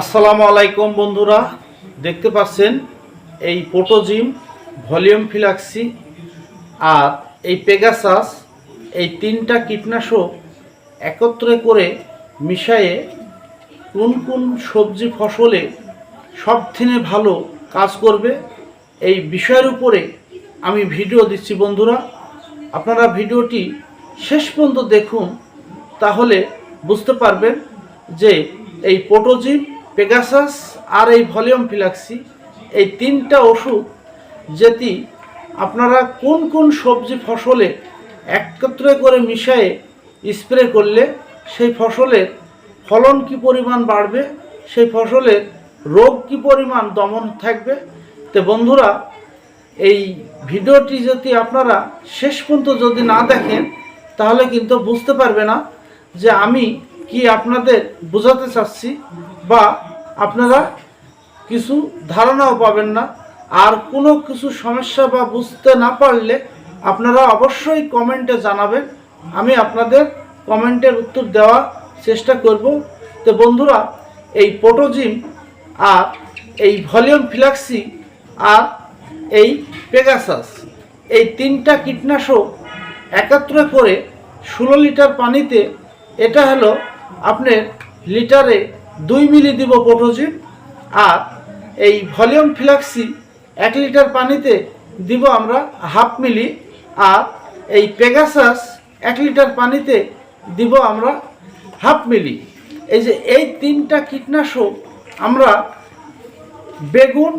আসসালামু আলাইকুম বন্ধুরা, দেখতে পাচ্ছেন এই পোটোজিম ভলিউম ফিলাক্সি আর এই পেগাসাস এই তিনটা কীটনাশক একত্রে করে মিশায়ে কোন কোন সবজি ফসলে সব থেকে ভালো কাজ করবে এই বিষয়ের উপরে আমি ভিডিও দিচ্ছি বন্ধুরা। আপনারা ভিডিওটি শেষ পর্যন্ত দেখুন, তাহলে বুঝতে পারবেন যে এই পোটোজিন পেগাসাস আর এই ভলিউম ফিলাক্সি এই তিনটা ওষুধ যেটি আপনারা কোন কোন সবজি ফসলে একত্রে করে মিশিয়ে স্প্রে করলে সেই ফসলের ফলন কি পরিমাণ বাড়বে, সেই ফসলের রোগ কি পরিমাণ দমন থাকবে। তো বন্ধুরা, এই ভিডিওটি যদি আপনারা শেষ পর্যন্ত যদি না দেখেন, তাহলে কিন্তু বুঝতে পারবে না যে আমি কি আপনাদের বোঝাতে চাচ্ছি বা আপনারা কিছু ধারণাও পাবেন না। আর কোনো কিছু সমস্যা বা বুঝতে না পারলে আপনারা অবশ্যই কমেন্টে জানাবেন। আমি আপনাদের কমেন্টের উত্তর দেওয়ার চেষ্টা করব। তো বন্ধুরা, এই পোটোজিম আর এই ভলিউম ফিলাক্সি আর এই পেগাসাস এই তিনটা কীটনাশক একত্রে করে ষোলো লিটার পানিতে, এটা হলো আপনার লিটারে দুই মিলি দিব পোটোজিন আর এই ভলিউম ফ্লাক্সি এক লিটার পানিতে দিব আমরা হাফ মিলি আর এই পেগাসাস এক লিটার পানিতে দিব আমরা হাফ মিলি। এই যে এই তিনটা কীটনাশক আমরা বেগুন,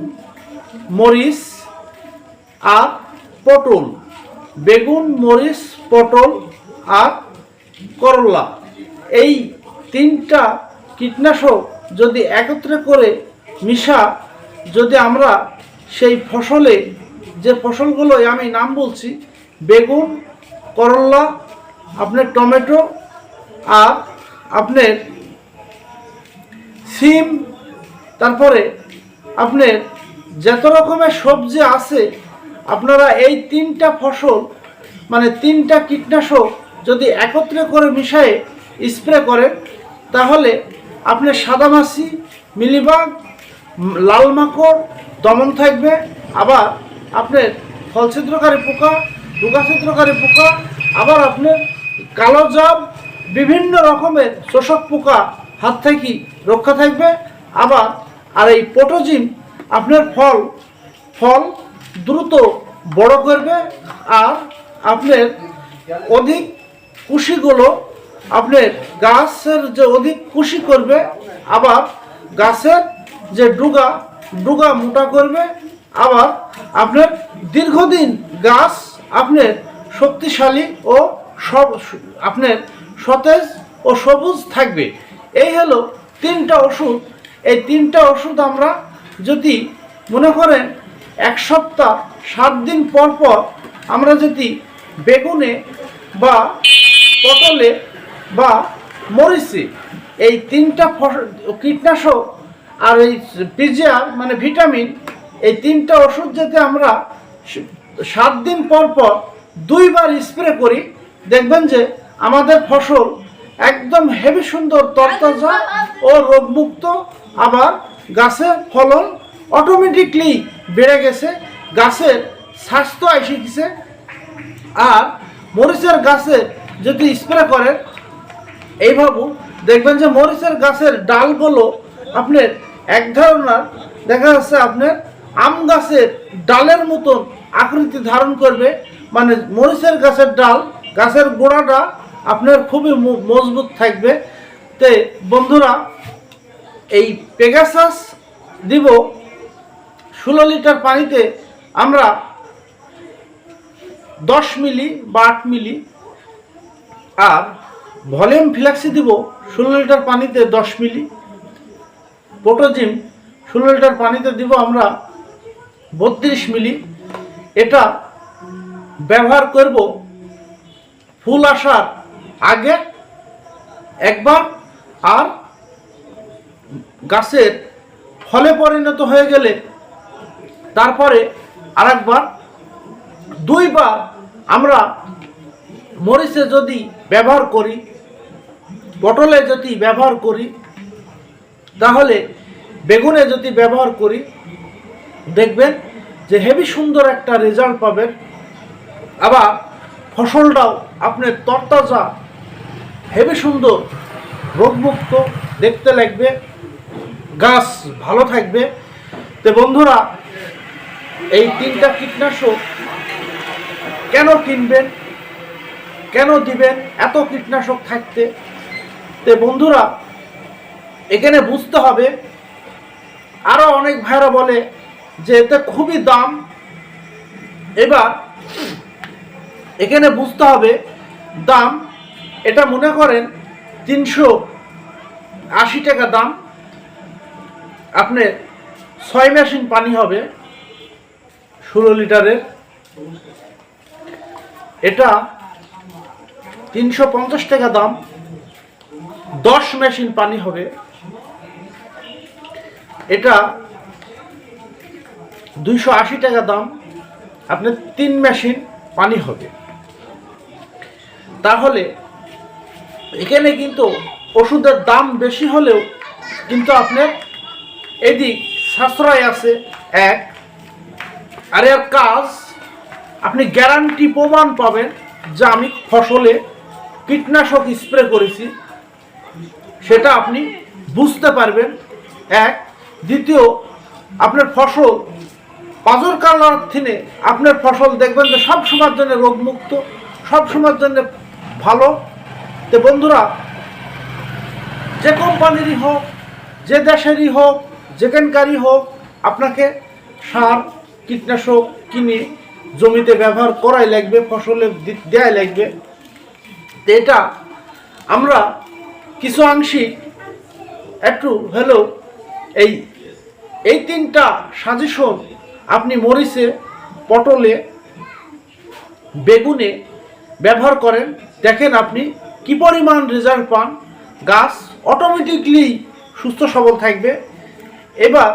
মরিচ আর পটল। বেগুন, মরিচ, পটল আর করলা। এই তিনটা কীটনাশক যদি একত্রে করে মিশা, যদি আমরা সেই ফসলে, যে ফসলগুলো আমি নাম বলছি, বেগুন, করলা, আপনার টমেটো আর আপনার সিম, তারপরে আপনার যত রকমের সবজি আছে, আপনারা এই তিনটা ফসল মানে তিনটা কীটনাশক যদি একত্রে করে মিশায়ে স্প্রে করেন, তাহলে আপনার সাদামাছি মিলিবাগ, লাল মাকড়, দমন থাকবে। আবার আপনার ফলছিদ্রকারী পোকা, ডুগাছিদ্রকারী পোকা, আবার আপনার কালো জাব বিভিন্ন রকমের শোষক পোকা হাত থেকে রক্ষা থাকবে। আবার আর এই পোটোজিম আপনার ফল ফল দ্রুত বড় করবে। আর আপনার অধিক কুশিগুলো আপনার গাছের যে অধিক কুশি করবে, আবার গাছের যে ডুগা ডুগা মোটা করবে, আবার আপনার দীর্ঘদিন গাছ আপনার শক্তিশালী ও সব আপনার সতেজ ও সবুজ থাকবে। এই হলো তিনটা ওষুধ। এই তিনটা ওষুধ আমরা যদি মনে করেন এক সপ্তাহ, সাত দিন পর পর আমরা যদি বেগুনে বা পটলে বা মরিচে, এই তিনটা কীটনাশক আর এই পিজিআর মানে ভিটামিন, এই তিনটা ওষুধ যাতে আমরা সাত দিন পর পর দুইবার স্প্রে করি, দেখবেন যে আমাদের ফসল একদম হেভি সুন্দর, তরতাজা ও রোগমুক্ত। আবার গাছের ফলন অটোমেটিকলি বেড়ে গেছে, গাছের স্বাস্থ্য এসে গেছে। আর মরিচের গাছে যদি স্প্রে করেন এইভাবে দেখবেন যে মরিচের গাছের ডালগুলো আপনার এক ধরনের দেখা যাচ্ছে আপনার আম গাছের ডালের মতন আকৃতি ধারণ করবে। মানে মরিচের গাছের ডাল, গাছের গোড়াটা আপনার খুবই মজবুত থাকবে। তে বন্ধুরা, এই পেগাসাস দিব ষোলো লিটার পানিতে আমরা দশ মিলি বা আট মিলি। আর ভলিউম ফ্ল্যাক্সি দিব ষোলো লিটার পানিতে দশ মিলি। পোটোজিম ষোলো লিটার পানিতে দিব আমরা বত্রিশ মিলি। এটা ব্যবহার করব ফুল আসার আগে একবার আর গাছের ফলে পরিণত হয়ে গেলে তারপরে আরেকবার। দুইবার আমরা মরিচে যদি ব্যবহার করি পটলে যদি ব্যবহার করি, তাহলে বেগুনে যদি ব্যবহার করি, দেখবেন যে হেভি সুন্দর একটা রেজাল্ট পাবেন। আবার ফসলটাও আপনার তরতাজা হেভি সুন্দর, রোগমুক্ত, দেখতে লাগবে, গাছ ভালো থাকবে। তো বন্ধুরা, এই তিনটা কীটনাশক কেন কিনবেন, কেন দিবেন, এত কীটনাশক থাকতে? তে বন্ধুরা, এখানে বুঝতে হবে আরও অনেক ভাইরা বলে যে এতে খুবই দাম। এবার এখানে বুঝতে হবে, দাম, এটা মনে করেন তিনশো আশি টাকা দাম। আপনার ছয় মেশিন পানি হবে ষোলো লিটারের। এটা তিনশো পঞ্চাশ টাকা দাম। দশ মেশিন পানি হবে। এটা দুইশো আশি টাকা দাম। আপনার তিন মেশিন পানি হবে। তাহলে এখানে কিন্তু ওষুধের দাম বেশি হলেও কিন্তু আপনার এদিক সাশ্রয় আছে এক। আর এর কাজ, আপনি গ্যারান্টি প্রমাণ পাবেন যে আমি ফসলে কীটনাশক স্প্রে করেছি। সেটা আপনি বুঝতে পারবেন। এক। দ্বিতীয়, আপনার ফসল পাজর কালার থিনে আপনার ফসল দেখবেন যে সব সময়ের জন্য রোগমুক্ত, সব সময়ের জন্য ভালো। তো বন্ধুরা, যে কোম্পানিরই হোক, যে দেশেরই হোক, যেখানকারই হোক, আপনাকে সার, কীটনাশক কিনে জমিতে ব্যবহার করাই লাগবে ফসলে দি- দেয়াই লাগবে। এটা আমরা কিছু আংশিক একটু হলেও এই এই তিনটা সাজেশন আপনি মরিচে, পটলে, বেগুনে ব্যবহার করেন। দেখেন আপনি কি পরিমাণ রেজাল্ট পান। গাছ অটোমেটিকলি সুস্থ সবল থাকবে। এবার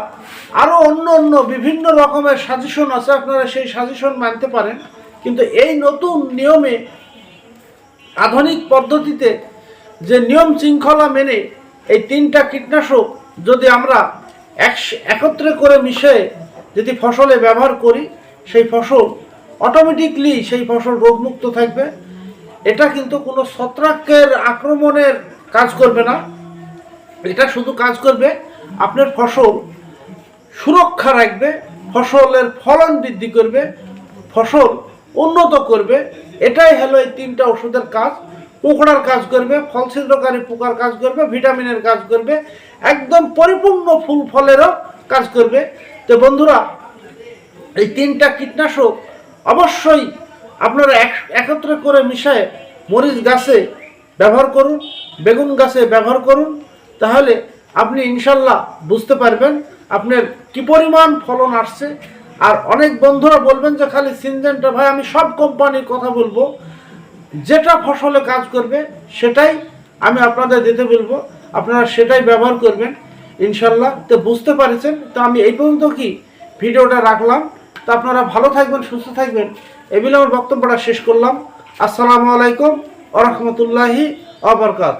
আরও অন্য অন্য বিভিন্ন রকমের সাজেশন আছে, আপনারা সেই সাজেশন মানতে পারেন। কিন্তু এই নতুন নিয়মে আধুনিক পদ্ধতিতে যে নিয়ম শৃঙ্খলা মেনে এই তিনটা কীটনাশক যদি আমরা একস- একত্রে করে মিশে যদি ফসলে ব্যবহার করি, সেই ফসল অটোমেটিকলি সেই ফসল রোগমুক্ত থাকবে। এটা কিন্তু কোনো ছত্রাকের আক্রমণের কাজ করবে না। এটা শুধু কাজ করবে আপনার ফসল সুরক্ষা রাখবে, ফসলের ফলন বৃদ্ধি করবে, ফসল উন্নত করবে। এটাই হলো এই তিনটা ওষুধের কাজ। পোকড়ার কাজ করবে ফল ছিদ্রকারী পোকার কাজ করবে, ভিটামিনের কাজ করবে, একদম পরিপূর্ণ ফুল ফলেরও কাজ করবে। তো বন্ধুরা, এই তিনটা কীটনাশক অবশ্যই আপনারা এক- একত্রে করে মিশায় মরিচ গাছে ব্যবহার করুন, বেগুন গাছে ব্যবহার করুন, তাহলে আপনি ইনশাল্লাহ বুঝতে পারবেন আপনার কি পরিমাণ ফলন আসছে। আর অনেক বন্ধুরা বলবেন যে, খালি সিনজেন্টা ভাই, আমি সব কোম্পানির কথা বলব। যেটা ফসলে কাজ করবে, সেটাই আমি আপনাদের দিতে বলব। আপনারা সেটাই ব্যবহার করবেন। ইনশাল্লাহ। তো বুঝতে পারেছেন? তো আমি এই পর্যন্ত কি ভিডিওটা রাখলাম। তো আপনারা ভালো থাকবেন, সুস্থ থাকবেন। এগুলো আমার বক্তব্যটা শেষ করলাম। আসসালামু আলাইকুম আ রহমতুল্লাহি আবরকাত